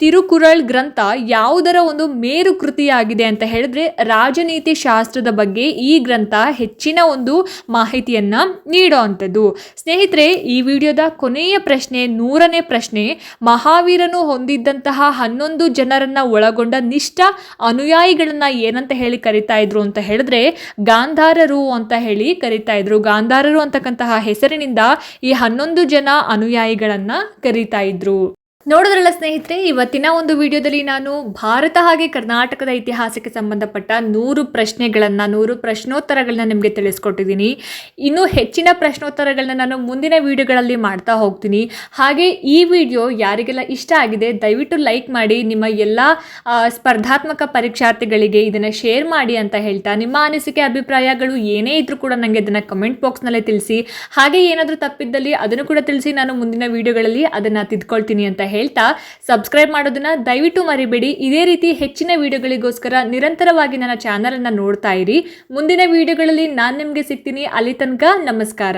ತಿರುಕುರಳ್ ಗ್ರಂಥ ಯಾವುದರ ಒಂದು ಮೇರು ಕೃತಿಯಾಗಿದೆ ಅಂತ ಹೇಳಿದ್ರೆ ರಾಜನೀತಿ ಶಾಸ್ತ್ರದ ಬಗ್ಗೆ ಈ ಗ್ರಂಥ ಹೆಚ್ಚಿನ ಒಂದು ಮಾಹಿತಿಯನ್ನ ನೀಡುವಂಥದ್ದು ಸ್ನೇಹಿತರೆ, ಈ ವಿಡಿಯೋದ ಕೊನೆಯ ಪ್ರಶ್ನೆ, ನೂರನೇ ಪ್ರಶ್ನೆ, ಮಹಾವೀರನು ಹೊಂದಿದ್ದಂತಹ ಹನ್ನೊಂದು ಜನರನ್ನು ಒಳಗೊಂಡ ನಿಷ್ಠ ಅನುಯಾಯಿಗಳನ್ನ ಏನಂತ ಹೇಳಿ ಕರಿತಾ ಇದ್ರು ಅಂತ ಹೇಳಿದ್ರೆ ಗಾಂಧಾರರು ಅಂತ ಹೇಳಿ ಕರಿತಾ ಇದ್ರು. ಗಾಂಧಾರರು ಅಂತಕ್ಕಂತಹ ಹೆಸರಿನಿಂದ ಈ ಹನ್ನೊಂದು ಜನ ಅನುಯಾಯಿಗಳನ್ನ ಕರಿತಾ ಇದ್ರು. ನೋಡಿದ್ರಲ್ಲ ಸ್ನೇಹಿತರೆ, ಇವತ್ತಿನ ಒಂದು ವಿಡಿಯೋದಲ್ಲಿ ನಾನು ಭಾರತ ಹಾಗೆ ಕರ್ನಾಟಕದ ಇತಿಹಾಸಕ್ಕೆ ಸಂಬಂಧಪಟ್ಟ ನೂರು ಪ್ರಶ್ನೆಗಳನ್ನು, ನೂರು ಪ್ರಶ್ನೋತ್ತರಗಳನ್ನ ನಿಮಗೆ ತಿಳಿಸ್ಕೊಟ್ಟಿದ್ದೀನಿ. ಇನ್ನೂ ಹೆಚ್ಚಿನ ಪ್ರಶ್ನೋತ್ತರಗಳನ್ನ ನಾನು ಮುಂದಿನ ವಿಡಿಯೋಗಳಲ್ಲಿ ಮಾಡ್ತಾ ಹೋಗ್ತೀನಿ. ಹಾಗೆ ಈ ವಿಡಿಯೋ ಯಾರಿಗೆಲ್ಲ ಇಷ್ಟ ಆಗಿದೆ, ದಯವಿಟ್ಟು ಲೈಕ್ ಮಾಡಿ, ನಿಮ್ಮ ಎಲ್ಲ ಸ್ಪರ್ಧಾತ್ಮಕ ಪರೀಕ್ಷಾರ್ಥಿಗಳಿಗೆ ಇದನ್ನು ಶೇರ್ ಮಾಡಿ ಅಂತ ಹೇಳ್ತಾ, ನಿಮ್ಮ ಅನಿಸಿಕೆ, ಅಭಿಪ್ರಾಯಗಳು ಏನೇ ಇದ್ರೂ ಕೂಡ ನನಗೆ ಇದನ್ನು ಕಮೆಂಟ್ ಬಾಕ್ಸ್ನಲ್ಲೇ ತಿಳಿಸಿ. ಹಾಗೆ ಏನಾದರೂ ತಪ್ಪಿದ್ದಲ್ಲಿ ಅದನ್ನು ಕೂಡ ತಿಳಿಸಿ, ನಾನು ಮುಂದಿನ ವಿಡಿಯೋಗಳಲ್ಲಿ ಅದನ್ನು ತಿದ್ಕೊಳ್ತೀನಿ ಅಂತ ಹೇಳ್ತಾ ಸಬ್ಸ್ಕ್ರೈಬ್ ಮಾಡೋದನ್ನ ದಯವಿಟ್ಟು ಮರಿಬೇಡಿ. ಇದೇ ರೀತಿ ಹೆಚ್ಚಿನ ವಿಡಿಯೋಗಳಿಗೋಸ್ಕರ ನಿರಂತರವಾಗಿ ನನ್ನ ಚಾನಲನ್ನು ನೋಡ್ತಾ ಇರಿ. ಮುಂದಿನ ವಿಡಿಯೋಗಳಲ್ಲಿ ನಾನು ನಿಮಗೆ ಸಿಗ್ತೀನಿ. ಅಲ್ಲಿ ತನಕ ನಮಸ್ಕಾರ.